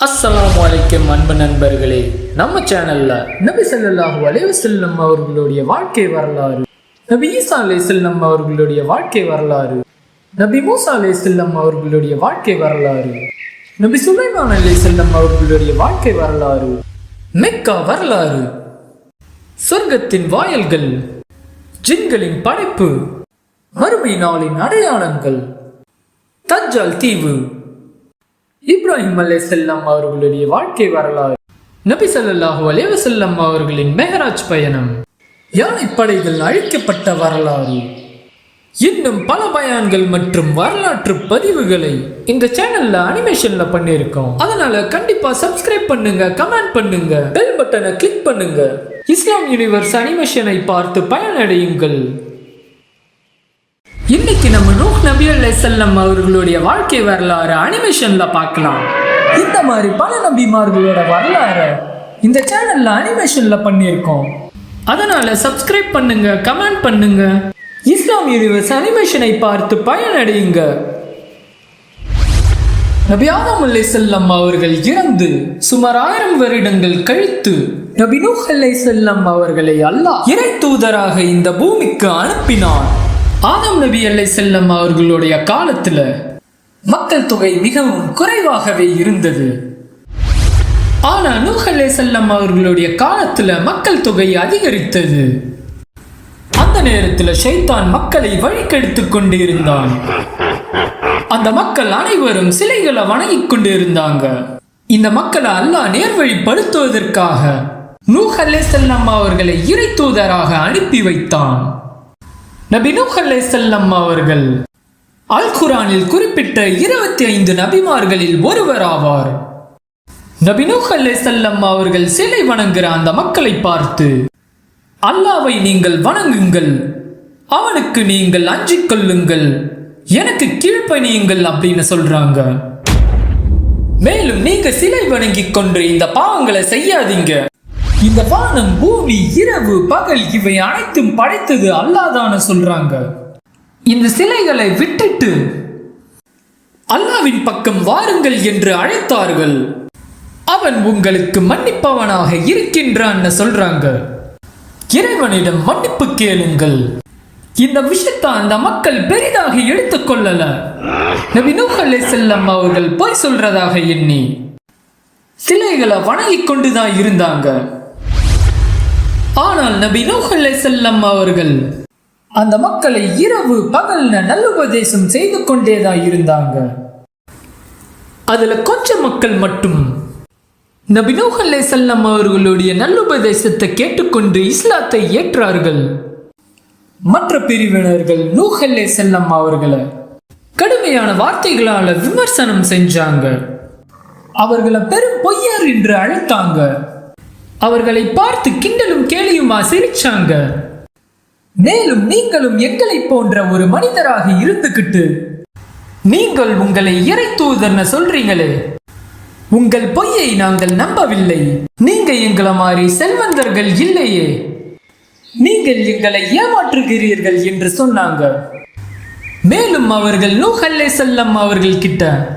அஸ்லாம் அலைக்கும் அன்பு நண்பர்களே நம்ம சேனல்ல நபி சல்லாஹூ அலைஹி வஸல்லம் அவர்களுடைய வாழ்க்கை வரலாறு நபி ஈசா அலைஹிஸ்ஸலாம் அவர்களுடைய வாழ்க்கை வரலாறு நபி மூசா செல்லம் அவர்களுடைய வாழ்க்கை வரலாறு நபி சுலைமான் செல்லம் அவர்களுடைய வாழ்க்கை வரலாறு மெக்கா வரலாறு சொர்க்கத்தின் வாயல்கள் ஜின்களின் படைப்பு மறுமை நாளின் அடையாளங்கள் தஜ்ஜால் தீவு இப்ராஹிம் அலை செல்லம் அவர்களுடைய வாழ்க்கை வரலாறு. நபி ஸல்லல்லாஹு அலைஹி அவர்களின் மெஹராஜ் பயணம். யானைப்படைகள் அழிக்கப்பட்ட வரலாறு. இன்னும் பல பயான்கள் மற்றும் வரலாற்று பதிவுகளை இந்த சேனல்ல அனிமேஷன்ல பண்ணியிருக்கோம். அதனால கண்டிப்பா சப்ஸ்கிரைப் பண்ணுங்க கமெண்ட் பண்ணுங்க பெல் பட்டனை கிளிக் பண்ணுங்க. இஸ்லாம் யூனிவர்ஸ் அனிமேஷனை பார்த்து பயனடையுங்கள். இன்னைக்கு நம்ம நூஹ் நபி அல்லம் அவர்களுடைய வாழ்க்கை வரலாறு அனிமேஷன்ல பார்க்கலாம். இந்த மாதிரி பல நபிமார்களோட வரலாறு இந்த சேனல்ல அனிமேஷன்ல பண்ணியிருக்கோம். அதனால சப்ஸ்கிரைப் பண்ணுங்க கமெண்ட் பண்ணுங்க. இஸ்லாம் யூனிவர்ஸ் அனிமேஷனை பார்த்து பயனடையுங்க. நபி ஆதம் அலைஹிஸ்ஸலாம் அவர்கள் இறந்து சுமார் ஆயிரம் வருடங்கள் கழித்து நபி நூஹ் அலைஹிஸ்ஸலாம் அவர்களை அல்லாஹ் இறை தூதராக இந்த பூமிக்கு அனுப்பினான் ஆதம் நபி அலைஹிஸ்ஸலாம் அவர்களுடைய காலத்துல மக்கள் தொகை மிகவும் குறைவாகவே இருந்தது. ஆனா நூஹ் செல்லம் அவர்களுடைய காலத்துல மக்கள் தொகை அதிகரித்தது. அந்த நேரத்துல ஷைத்தான் மக்களை வழிகெடுத்துக் கொண்டிருந்தான். அந்த மக்கள் அனைவரும் சிலைகளை வணங்கிக் கொண்டு இருந்தாங்க இந்த மக்களை அல்லாஹ் நேர்வழிப்படுத்துவதற்காக நூஹ் அலைஹிஸ்ஸலாம் அவர்களை இறை தூதராக அனுப்பி வைத்தான். நபி நூஹ் அவர்கள். அல் குரானில் குறிப்பிட்ட இருபத்தி ஐந்து நபிமார்களில் ஒருவர் ஆவார். நபி நூஹ் அவர்கள் சிலை வணங்குற அந்த மக்களை பார்த்து அல்லாவை நீங்கள் வணங்குங்கள். அவனுக்கு நீங்கள் அஞ்சிக் கொள்ளுங்கள். எனக்கு கீழ்ப்பணியுங்கள் அப்படின்னு சொல்றாங்க. மேலும் நீங்க சிலை வணங்கிக் கொண்டு இந்த பாவங்களை செய்யாதீங்க. இந்த வானம் பூமி இரவு பகல் இவை அனைத்தும் படைத்தது அல்லாதான சொல்றாங்க. இந்த சிலைகளை விட்டுட்டு அல்லாவின் பக்கம் வாருங்கள் என்று அழைத்தார்கள். அவன் உங்களுக்கு மன்னிப்பவனாக இருக்கின்றான்னு சொல்றாங்க. இறைவனிடம் மன்னிப்பு கேளுங்கள். இந்த விஷயத்தை அந்த மக்கள் பெரிதாக எடுத்துக்கொள்ளல நபி நூகலை செல்லம் அவர்கள் போய் சொல்றதாக எண்ணி சிலைகளை வணங்கிக் கொண்டுதான் இருந்தாங்க. ஆனால் நபி நூஹ் அலைஹிஸ்ஸலாம் அவர்கள் அந்த மக்களை இரவு பகல்ன நல்லுபதேசம் செய்து கொண்டேதான் இருந்தாங்க. அதுல கொஞ்சம் மக்கள் மட்டும் நபி நூஹ் அலைஹிஸ்ஸலாம் அவர்களுடைய நல்லுபதேசத்தை கேட்டுக்கொண்டு இஸ்லாத்தை ஏற்றார்கள். மற்ற பிரிவினர்கள் நூஹ் அலைஹிஸ்ஸலாம் அவர்களை கடுமையான வார்த்தைகளால விமர்சனம் செஞ்சாங்க. அவர்களை பெரும் பொய்யர் என்று அழைத்தாங்க. அவர்களை பார்த்து கிண்டலும் சிரிச்சாங்க. மேலும் நீங்களும் எங்களை போன்ற ஒரு மனிதராக இருந்துகிட்டு நீங்கள் உங்களை இறை தூதர்னு சொல்றீங்களே. உங்கள் பொய்யை நாங்கள் நம்பவில்லை. நீங்க எங்களை மாதிரி செல்வந்தர்கள் இல்லையே. நீங்கள் எங்களை ஏமாற்றுகிறீர்கள் என்று சொன்னாங்க. மேலும் அவர்கள் நூஹ் செல்லம் அவர்கள் கிட்ட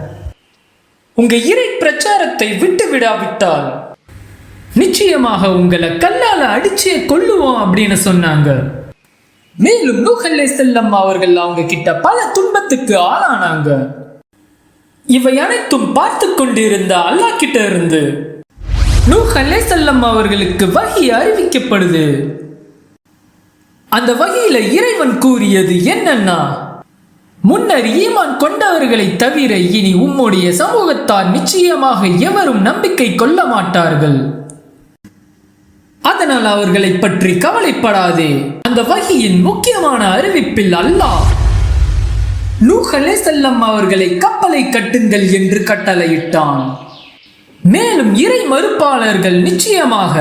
உங்க இறை பிரச்சாரத்தை விட்டு விடாவிட்டால் நிச்சயமாக உங்களை கல்லால அடிச்சே கொள்ளுவோம் அப்படின்னு சொன்னாங்க. மேலும் நூகல்லை செல்லம் அவர்கள் அவங்க கிட்ட பல துன்பத்துக்கு ஆளானாங்க. இவை அனைத்தும் பார்த்து கொண்டிருந்த அல்லாஹ் கிட்ட இருந்து நூகல்லை செல்லம் அவர்களுக்கு வகி அறிவிக்கப்படுது. அந்த வகையில இறைவன் கூறியது என்னன்னா முன்னர் ஈமான் கொண்டவர்களை தவிர இனி உம்முடைய சமூகத்தார் நிச்சயமாக எவரும் நம்பிக்கை கொள்ள மாட்டார்கள். ஆனால் அவர்களை பற்றி கவலைப்படாதே. அந்த வகையின் முக்கியமான அறிவிப்பில் அல்லாஹ் நூகலே செல்லம் அவர்களை கப்பலை கட்டுங்கள் என்று கட்டளையிட்டான். மேலும் இறை மறுப்பாளர்கள் நிச்சயமாக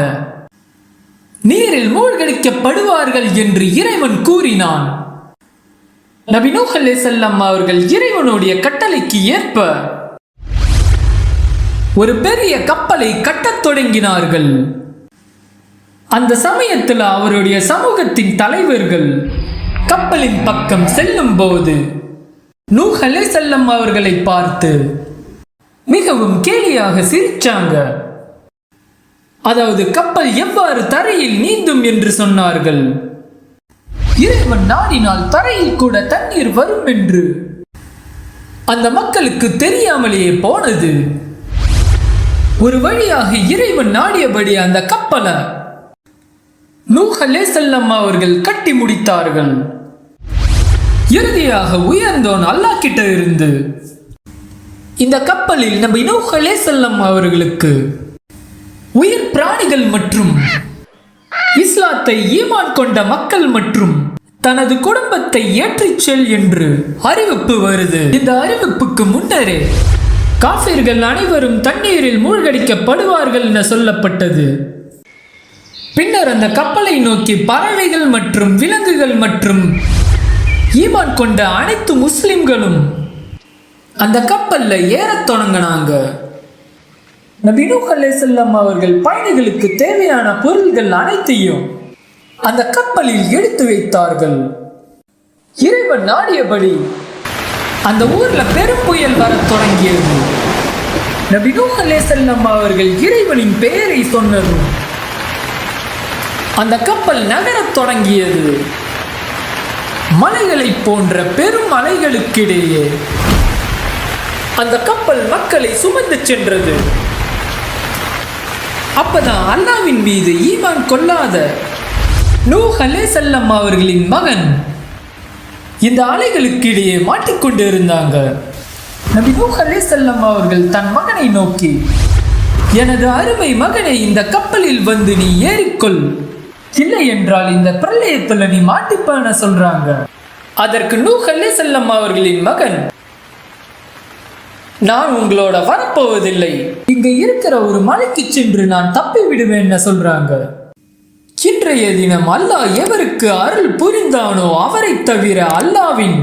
நீரில் மூழ்கடிக்கப்படுவார்கள் என்று இறைவன் கூறினான். நபி நூஹ் செல்லம் அவர்கள் இறைவனுடைய கட்டளைக்கு ஏற்ப ஒரு பெரிய கப்பலை கட்டத் தொடங்கினார்கள். அந்த சமயத்தில் அவருடைய சமூகத்தின் தலைவர்கள் கப்பலின் பக்கம் செல்லும் போது நூகலே செல்லம் அவர்களை பார்த்து மிகவும் கேலியாக சிரிச்சாங்க. அதாவது கப்பல் எவ்வாறு தரையில் நீந்தும் என்று சொன்னார்கள். இறைவன் நாடினால் தரையில் கூட தண்ணீர் வரும் என்று அந்த மக்களுக்கு தெரியாமலேயே போனது. ஒரு வழியாக இறைவன் நாடியபடி அந்த கப்பலை நூஹலே செல்லம் அவர்கள் கட்டி முடித்தார்கள். இறுதியாக உயர்ந்தோன் அல்லாஹ் கிட்ட இருந்து இந்த கப்பலில் நம்ம நூஹலே செல்லம் அவர்களுக்கு உயிர் பிராணிகள் மற்றும் இஸ்லாத்தை ஈமான் கொண்ட மக்கள் மற்றும் தனது குடும்பத்தை ஏற்றிச் செல் என்று அறிவிப்பு வருது. இந்த அறிவிப்புக்கு முன்னரே காஃபிர்கள் அனைவரும் தண்ணீரில் மூழ்கடிக்கப்படுவார்கள் என சொல்லப்பட்டது. பின்னர் அந்த கப்பலை நோக்கி பறவைகள் மற்றும் விலங்குகள் மற்றும் ஈமான் கொண்ட அனைத்து முஸ்லிம்களும் அந்த கப்பல்ல ஏறத் தொடங்கினாங்க. நபி நூஹ் அலைஹிஸ்ஸலாம் அவர்கள் பயணிகளுக்கு தேவையான பொருள்கள் அனைத்தையும் அந்த கப்பலில் எடுத்து வைத்தார்கள். இறைவன் நாடியபடி அந்த ஊர்ல பெரும் புயல் வரத் தொடங்கியது. நபி நூஹ் அலைஹிஸ்ஸலாம் அவர்கள் இறைவனின் பெயரை சொன்னதும் அந்த கப்பல் நகரத் தொடங்கியது. மலைகளைப் போன்ற பெரும் அலைகளுக்கிடையே அந்த கப்பல் மக்களை சுமந்து சென்றது. அப்பதான் அல்லாவின் மீது ஈமான் கொள்ளாத நூ ஹலே செல்லம் அவர்களின் மகன் இந்த அலைகளுக்கிடையே மாட்டிக்கொண்டு இருந்தாங்க. நபி லே செல்லம் அவர்கள் தன் மகனை நோக்கி எனது அருமை மகனை இந்த கப்பலில் வந்து நீ ஏறிக்கொள். இல்லை என்றால் இந்த பிரளயத்துல நீ மாட்டிப்பான சொல்றாங்க. அதற்கு நூஹ் செல்லம் அவர்களின் மகன் நான் உங்களோட வரப்போவதில்லை. இங்க இருக்கிற ஒரு மலைக்கு சென்று நான் தப்பி விடுவேன்னு சொல்றாங்க. இன்றைய தினம் அல்லாஹ் எவருக்கு அருள் புரிந்தானோ அவரை தவிர அல்லாவின்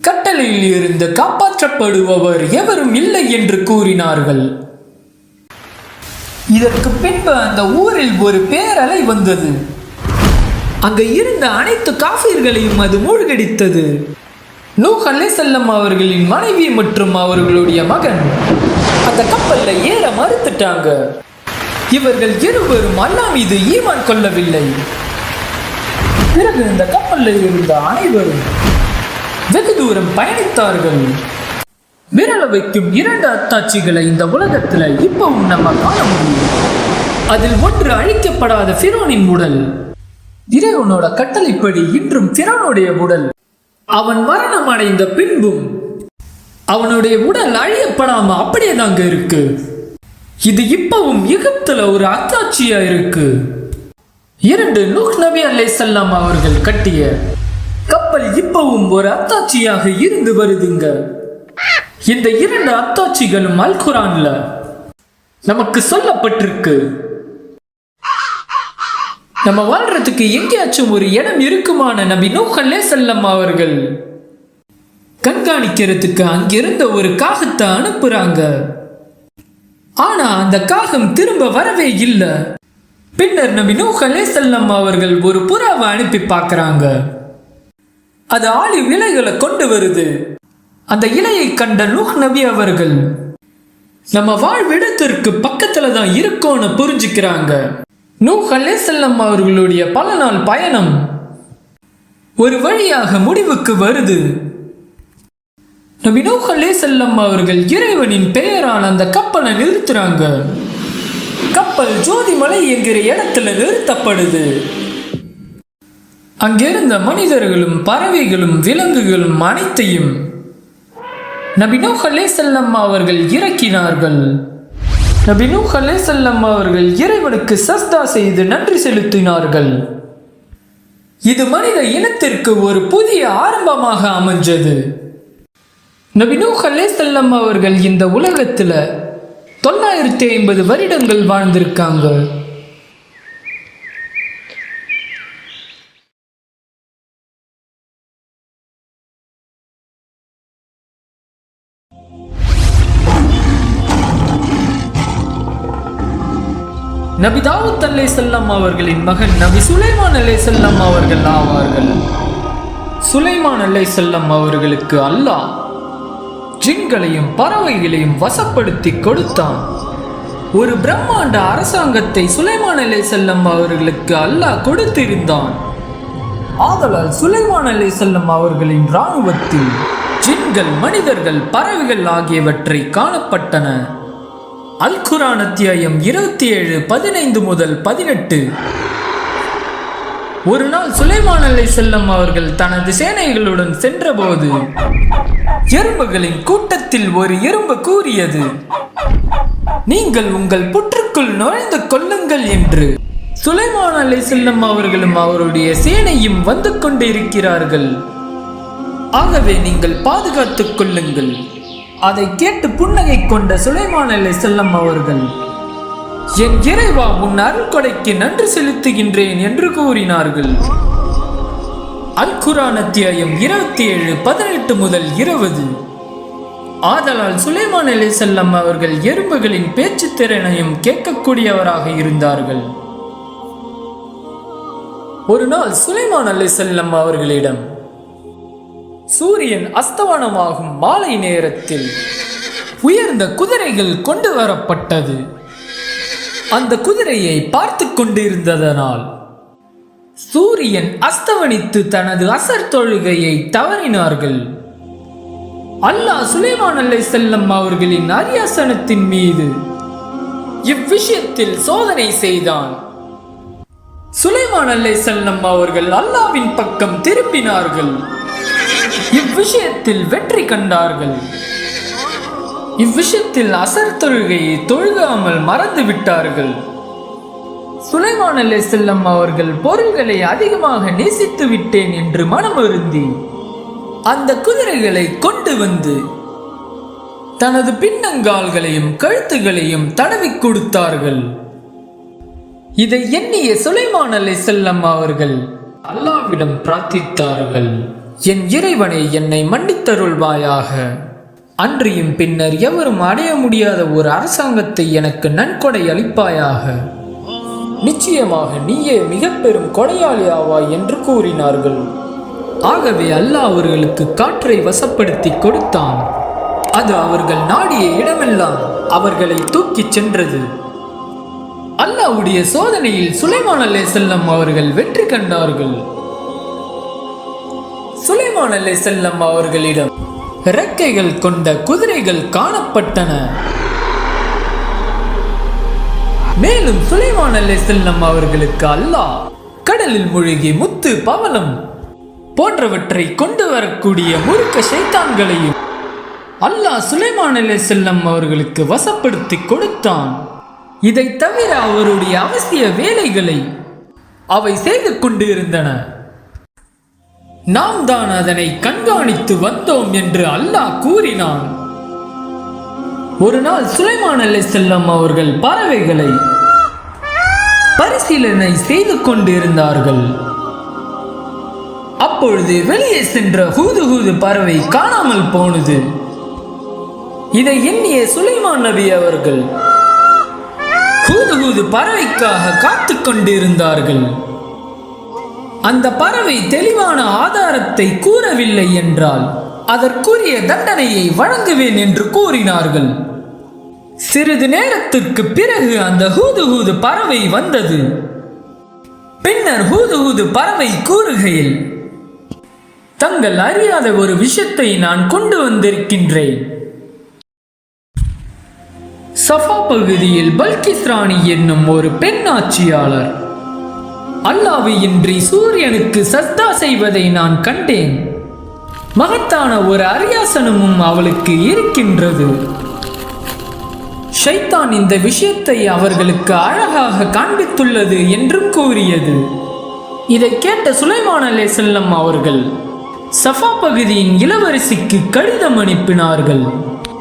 கட்டளையில் இருந்து காப்பாற்றப்படுபவர் எவரும் இல்லை என்று கூறினார்கள். இதற்கு பின்பு அந்த ஊரில் ஒரு பேரலை வந்தது. அங்கே இருந்த அனைத்து காஃபியர்களையும் அது மூழ்கடித்தது. நூஹ் செல்லம் அவர்களின் மனைவி மற்றும் அவர்களுடைய மகன் அந்த கப்பலில் ஏற மறுத்துட்டாங்க. இவர்கள் இருவரும் அல்லா மீது ஈமான் கொள்ளவில்லை. பிறகு இந்த கப்பலில் இருந்த அனைவரும் வெகு தூரம் பயணித்தார்கள். விரல வைக்கும் இரண்டு அத்தாட்சிகளை இந்த உலகத்துல இப்பவும் நம்ம காண முடியும். அதில் ஒன்று அழிக்கப்படாத பிரோனின் உடல். இறைவனோட கட்டளைப்படி இன்றும் ஃபிரோனுடைய உடல். அவன் மரணம் அடைந்த பின்பும் அவனுடைய உடல் அழியப்படாம அப்படியே தாங்க இருக்கு. இது இப்பவும் எகிப்துல ஒரு அத்தாட்சியா இருக்கு. இரண்டு நூக் நபி அலைஹிஸ்ஸலாம் அவர்கள் கட்டிய கப்பல் இப்பவும் ஒரு அத்தாட்சியாக இருந்து வருதுங்க. இந்த இரண்டு அத்தாட்சிகளும் அல் குரான்ல நமக்கு சொல்லப்பட்டிருக்கு. நம்ம வாழ்றதுக்கு எங்கேயாச்சும் ஒரு இடம் இருக்குமான நபி நூஹ் செல்லம் அவர்கள். கண்காணிக்கிறதுக்கு அங்கிருந்த ஒரு காகத்தை அனுப்புறாங்க. ஆனா அந்த காகம் திரும்ப வரவே இல்லை. பின்னர் நபி நூஹ் செல்லம் அவர்கள் ஒரு புறாவை அனுப்பி பார்க்கறாங்க. அது ஆளி விலைகளை கொண்டு வருது. அந்த இலையை கண்ட நூஹ் நபி அவர்கள் நம்ம வாழ்விடத்திற்கு பக்கத்துல தான் இருக்கோன்னு புரிஞ்சுக்கிறாங்க. நூஹ் அலைஹிஸ்ஸலாம் அவர்களுடைய பல நாள் பயணம் ஒரு வழியாக முடிவுக்கு வருது. நபி நூஹ் அலைஹிஸ்ஸலாம் அவர்கள் இறைவனின் பெயரால் அந்த கப்பலை நிறுத்துறாங்க. கப்பல் ஜோதிமலை என்கிற இடத்துல நிறுத்தப்படுது. அங்கிருந்த மனிதர்களும் பறவைகளும் விலங்குகளும் அனைத்தையும் நபினோ ஹலே அலைஹிஸ்ஸலாம் அவர்கள் இறக்கினார்கள். நபினோ ஹலே அலைஹிஸ்ஸலாம் அவர்கள் இறைவனுக்கு சஸ்தா செய்து நன்றி செலுத்தினார்கள். இது மனித இனத்திற்கு ஒரு புதிய ஆரம்பமாக அமைஞ்சது. நபினோ ஹலே அலைஹிஸ்ஸலாம் அவர்கள் இந்த உலகத்தில் தொள்ளாயிரத்தி ஐம்பது வருடங்கள் வாழ்ந்திருக்காங்க. நபி தாவூத் அல்லே செல்லம் அவர்களின் மகன் நபி சுலைமான் அல்லே செல்லம் அவர்கள் ஆவார்கள். சுலைமான் அல்லே செல்லம் அவர்களுக்கு அல்லாஹ் ஜின்களையும் பறவைகளையும் வசப்படுத்தி கொடுத்தான். ஒரு பிரம்மாண்ட அரசாங்கத்தை சுலைமான் அலை செல்லம் அவர்களுக்கு அல்லாஹ் கொடுத்திருந்தான். ஆதலால் சுலைமான் அலை செல்லம் அவர்களின் இராணுவத்தில் ஜின்கள் மனிதர்கள் பறவைகள் ஆகியவற்றை காணப்பட்டன. அல் குரான் அத்தியாயம் இருபத்தி ஏழு பதினைந்து முதல் பதினெட்டு. ஒரு நாள் சுலைமான் அலை செல்லம் அவர்கள் தனது சேனைகளுடன் சென்றபோது எறும்புகளின் கூட்டத்தில் ஒரு எறும்பு கூறியது நீங்கள் உங்கள் புற்றுக்குள் நுழைந்து கொள்ளுங்கள் என்று. சுலைமான் அலை செல்லம் அவர்களும் அவருடைய சேனையும் வந்து கொண்டிருக்கிறார்கள். ஆகவே நீங்கள் பாதுகாத்துக் கொள்ளுங்கள். அதை கேட்டு புன்னகை கொண்ட சுலைமான் அலை செல்லம் அவர்கள் என் இறைவா உன் அருள்கொடைக்கு நன்றி செலுத்துகின்றேன் என்று கூறினார்கள். அல் குரான் அத்தியாயம் இருபத்தி ஏழு பதினெட்டு முதல் இருபது. ஆதலால் சுலைமான் அலை செல்லம் அவர்கள் எறும்புகளின் பேச்சு திறனையும் கேட்கக்கூடியவராக இருந்தார்கள். ஒரு நாள் சுலைமான் அலை செல்லம் அவர்களிடம் சூரியன் அஸ்தவனமாகும் மாலை நேரத்தில் உயர்ந்த குதிரைகள் கொண்டு வரப்பட்டது. அந்த குதிரையை பார்த்து கொண்டிருந்ததனால் சூரியன் அஸ்தவனித்து தனது அசர் தொழுகையை தவறினார்கள். அல்லாஹ் சுலைமான் அல்லை செல்லம் அவர்களின் அரியாசனத்தின் மீது இவ்விஷயத்தில் சோதனை செய்தான். சுலைமான் அல்லை செல்லம் அவர்கள் அல்லாவின் பக்கம் திரும்பினார்கள். இவ்விஷயத்தில் வெற்றி கண்டார்கள். இவ்விஷயத்தில் அசர் தொழுகையை தொழுகாமல் மறந்து விட்டார்கள். சுலைமான் அலை செல்லம் அவர்கள் பொருள்களை அதிகமாக நேசித்து விட்டேன் என்று மனம் மனமருந்தி அந்த குதிரைகளை கொண்டு வந்து தனது பின்னங்கால்களையும் கழுத்துகளையும் தடவி கொடுத்தார்கள். இதை எண்ணிய சுலைமான் அலை செல்லம் அவர்கள் அல்லாவிடம் பிரார்த்தித்தார்கள். என் இறைவனை என்னை மன்னித்தருள்வாயாக. அன்றியும் பின்னர் எவரும் அடைய முடியாத ஒரு அரசாங்கத்தை எனக்கு நன்கொடை அளிப்பாயாக. நிச்சயமாக நீயே மிக பெரும் கொடையாளி ஆவாய் என்று கூறினார்கள். ஆகவே அல்லாஹ் அவர்களுக்கு காற்றை வசப்படுத்தி கொடுத்தான். அது அவர்கள் நாடிய இடமெல்லாம் அவர்களை தூக்கிச் சென்றது. அல்லாஹ்வுடைய சோதனையில் சுலைமான் அலே செல்லம் அவர்கள் வெற்றி கண்டார்கள். சுலைமான் அலே செல்லம் அவர்களிடம் இறக்கைகள் கொண்ட குதிரைகள் காணப்பட்டன. மேலும் சுலைமான் அலே செல்லம் அவர்களுக்கு அல்லாஹ் கடலில் மூழ்கி முத்து பவளம் போன்றவற்றை கொண்டு வரக்கூடிய முறுக்க சைத்தான்களையும் அல்லாஹ் சுலைமான் அலே செல்லம் அவர்களுக்கு வசப்படுத்தி கொடுத்தான். இதை தவிர அவருடைய அவசிய வேலைகளை அவை செய்து கொண்டு இருந்தன நாம் தான் அதனை கண்காணித்து வந்தோம் என்று அல்லாஹ் கூறினான். ஒரு நாள் சுலைமான் அலை செல்லம் அவர்கள் பறவைகளை பரிசீலனை செய்து கொண்டிருந்தார்கள். அப்பொழுது வெளியே சென்ற ஹூது ஹூது பறவை காணாமல் போனது. இதை எண்ணிய சுலைமான் நபி அவர்கள் ஹூது ஹூது பறவைக்காக காத்து கொண்டிருந்தார்கள். அந்த பறவை தெளிவான ஆதாரத்தை கூறவில்லை என்றால் அதற்குரிய தண்டனையை வழங்குவேன் என்று கூறினார்கள். சிறிது நேரத்துக்கு பிறகு அந்த ஹூது ஹூது பறவை வந்தது. பின்னர் ஹூது ஹூது பறவை கூறுகையில் தங்கள் அறியாத ஒரு விஷயத்தை நான் கொண்டு வந்திருக்கின்றேன். சஃபா பகுதியில் பல்கிஸ் ராணி என்னும் ஒரு பெண் ஆட்சியாளர் அல்லாவையின்றி சூரியனுக்கு சஸ்தா செய்வதை நான் கண்டேன். மகத்தான ஒரு அரியாசனமும் அவளுக்கு இருக்கின்றது. ஷைத்தான் இந்த விஷயத்தை அவர்களுக்கு அழகாக காண்பித்துள்ளது என்றும் கூறியது. இதை கேட்ட சுலைமான் அலே செல்லம் அவர்கள் சஃபா பகுதியின் இளவரசிக்கு கடிதம் அனுப்பினார்கள்.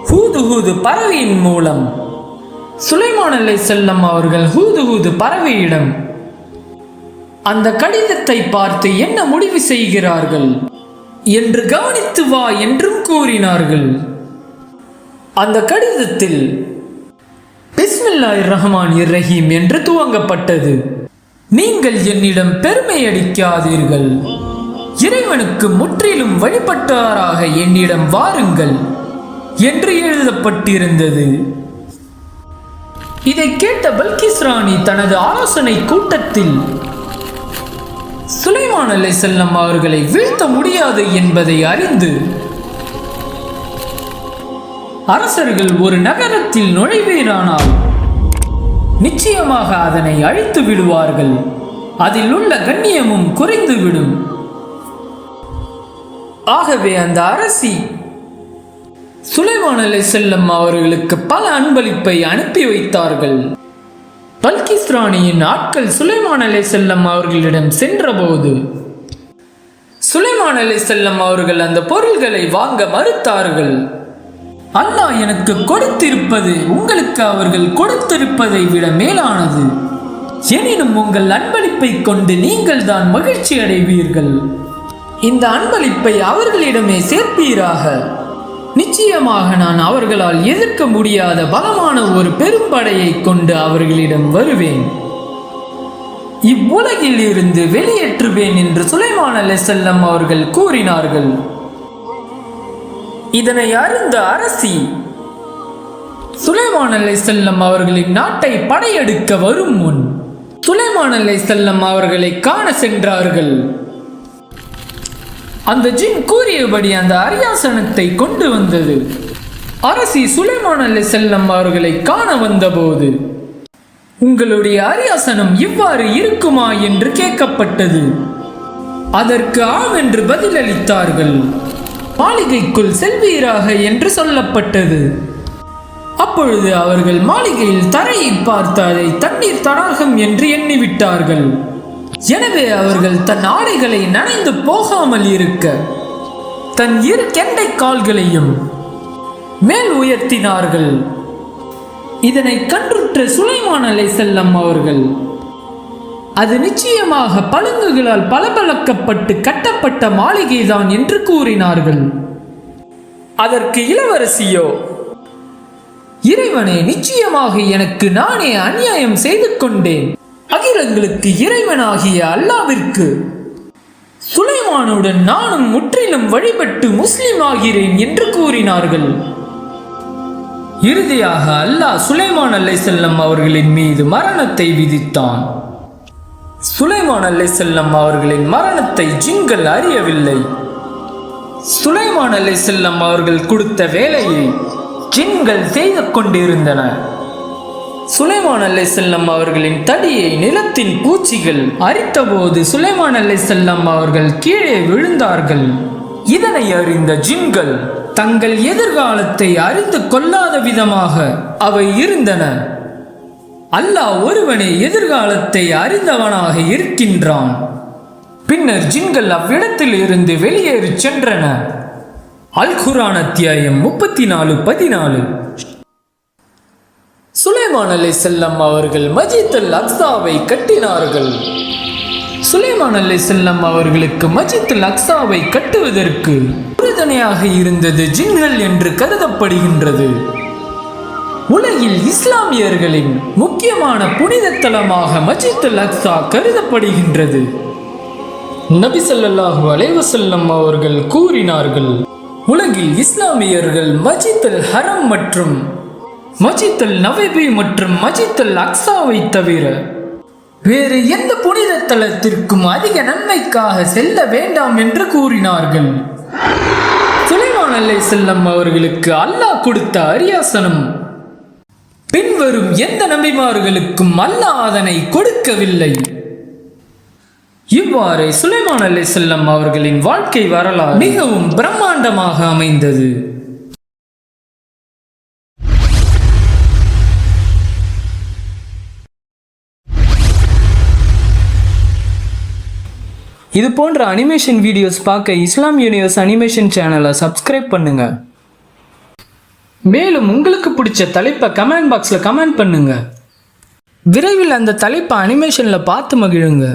ஹூது ஹூது பறவையின் மூலம். சுலைமான் அலை செல்லம் அவர்கள் ஹூது ஹூது பறவையிடம் அந்த கடிதத்தை பார்த்து என்ன முடிவு செய்கிறார்கள்? என்று கவனித்து வா என்றும் கூறினார்கள். அந்த கடிதத்தில் பிஸ்மில்லாய் ரஹ்மான் ரஹீம் என்று துவங்கப்பட்டது. நீங்கள் என்னிடம் பெருமை அடிக்காதீர்கள். இறைவனுக்கு முற்றிலும் வழிபட்டாராக என்னிடம் வாருங்கள் என்று எழுதப்பட்டிருந்தது. இதை கேட்ட பல்கிஸ் ராணி தனது ஆலோசனை கூட்டத்தில் சுலைமான் அலை செல்லம் அவர்களை வீழ்த்த முடியாது என்பதை அறிந்து அரசர்கள் ஒரு நகரத்தில் நுழைவீரானால் நிச்சயமாக அதனை அழித்து விடுவார்கள். அதில் உள்ள கண்ணியமும் குறைந்துவிடும். ஆகவே அந்த அரசி சுலைமான் அலை செல்லம் அவர்களுக்கு பல அன்பளிப்பை அனுப்பி வைத்தார்கள். பல்கிஸ் ராணியின் ஆட்கள் சுலைமான் அலை செல்லம் அவர்களிடம் சென்றபோது சுலைமான் அலை செல்லம் அவர்கள் அந்த பொருள்களை வாங்க மறுத்தார்கள். அல்லாஹ் எனக்கு கொடுத்திருப்பது உங்களுக்கு அவர்கள் கொடுத்திருப்பதை விட மேலானது. எனினும் உங்கள் அன்பளிப்பை கொண்டு நீங்கள் தான் மகிழ்ச்சி அடைவீர்கள் இந்த அன்பளிப்பை அவர்களிடமே சேர்ப்பீராக. நிச்சயமாக நான் அவர்களால் எதிர்க்க முடியாத பலமான ஒரு பெரும்படையை கொண்டு அவர்களிடம் வருவேன். இவ்வுலகில் இருந்து வெளியேற்றுவேன் என்று சுலைமான செல்லம் அவர்கள் கூறினார்கள். இதனை அறிந்த அரசி சுலைமான் அலை செல்லம் அவர்களின் நாட்டை படையெடுக்க வரும் முன் சுலைமான் அலை செல்லம் அவர்களை காண சென்றார்கள். அந்த ஜின் கூறியபடி அந்த அரியாசனத்தை கொண்டு வந்தது. அரசி சுலைமான் அலை செல்லம் அவர்களை காண வந்தபோது உங்களுடைய அரியாசனம் இவ்வாறு இருக்குமா? என்று கேட்கப்பட்டது. அதற்கு ஆம் என்று பதிலளித்தார்கள். மாளிகைக்குள் செல்வீராக என்று சொல்லப்பட்டது. அப்பொழுது அவர்கள் மாளிகையில் தரையை பார்த்து அதை தண்ணீர் தடாகம் என்று எண்ணிவிட்டார்கள். எனவே அவர்கள் தன் ஆடைகளை நனைந்து போகாமல் இருக்க தன் இரு கெண்டை கால்களையும் மேல் உயர்த்தினார்கள். இதனை கன்றுற்ற சுலைமான் அலை செல்லம் அவர்கள் அது நிச்சயமாக பழுங்குகளால் பளபளக்கப்பட்டு கட்டப்பட்ட மாளிகைதான் என்று கூறினார்கள். அதற்கு இளவரசியோ இறைவனே நிச்சயமாக எனக்கு நானே அநியாயம் செய்து கொண்டேன். அகிலங்களுக்கு இறைவனாகிய அல்லாவிற்கு. சுலைமானுடன் நானும் முற்றிலும் வழிபட்டு முஸ்லிம் ஆகிறேன் என்று கூறினார்கள். இறுதியாக அல்லாஹ் சுலைமான் அல்லை செல்லம் அவர்களின் மீது மரணத்தை விதித்தான். சுலைமான் அல்லை செல்லம் அவர்களின் மரணத்தை ஜின்கள் அறியவில்லை. சுலைமான் அல்லை செல்லம் அவர்கள் கொடுத்த வேலையை ஜின்கள் செய்து கொண்டிருந்தன சுலைமான் அலை செல்லம் அவர்களின் தடியை நிலத்தின் பூச்சிகள் அரித்தபோது சுலைமான் அலை செல்லம் அவர்கள் கீழே விழுந்தார்கள். இதனை அறிந்த ஜின்கள் தங்கள் எதிர்காலத்தை அறிந்து கொள்ளாத விதமாக அவை இருந்தன. அல்லாஹ் ஒருவனே எதிர்காலத்தை அறிந்தவனாக இருக்கின்றான். பின்னர் ஜின்கள் அவ்விடத்தில் இருந்து வெளியேறி சென்றன. அல் குரான் அத்தியாயம் முப்பத்தி நாலு பதினாலு. சுலைமான் அலி செல்லம் அவர்கள் மஜித்துல் அல் அக்ஸாவை கட்டினார்கள். சுலைமான் அலி செல்லம் அவர்களுக்கு மஜித்துல் அக்ஸாவை கட்டுவதற்கு உறுதுணையாக இருந்தது ஜின்கள் என்று கருதப்படுகின்றது. உலகில் இஸ்லாமியர்களின் முக்கியமான புனித தலமாக மஜித்துல் அல் அக்ஸா கருதப்படுகின்றது. நபி ஸல்லல்லாஹு அலைவசல்லம் அவர்கள் கூறினார்கள் உலகில் இஸ்லாமியர்கள் மஜித் அல் ஹரம் மற்றும் மஜித் அல் நவைபி மற்றும் மஜித் அல் அக்ஸாவை தவிர வேறு எந்த புனித தலத்திற்கும் அதிக நன்மைக்காக செல்ல வேண்டாம் என்று கூறினார்கள். சுலைமான் அல்லை செல்லம் அவர்களுக்கு அல்லாஹ் கொடுத்த அரியாசனம் பின்வரும் எந்த நம்பிமார்களுக்கும் அல்லாஹ் அதனை கொடுக்கவில்லை. இவ்வாறு சுலைமான் அலை செல்லம் அவர்களின் வாழ்க்கை வரலாறு மிகவும் பிரம்மாண்டமாக அமைந்தது. இது போன்ற அனிமேஷன் வீடியோஸ் பார்க்க இஸ்லாம் யூனிவர்ஸ் அனிமேஷன் சேனலை சப்ஸ்கிரைப் பண்ணுங்க. மேலும் உங்களுக்கு பிடிச்ச தலைப்பை கமெண்ட் பாக்ஸில் கமெண்ட் பண்ணுங்க. விரைவில் அந்த தலைப்பை அனிமேஷனில் பார்த்து மகிழுங்க.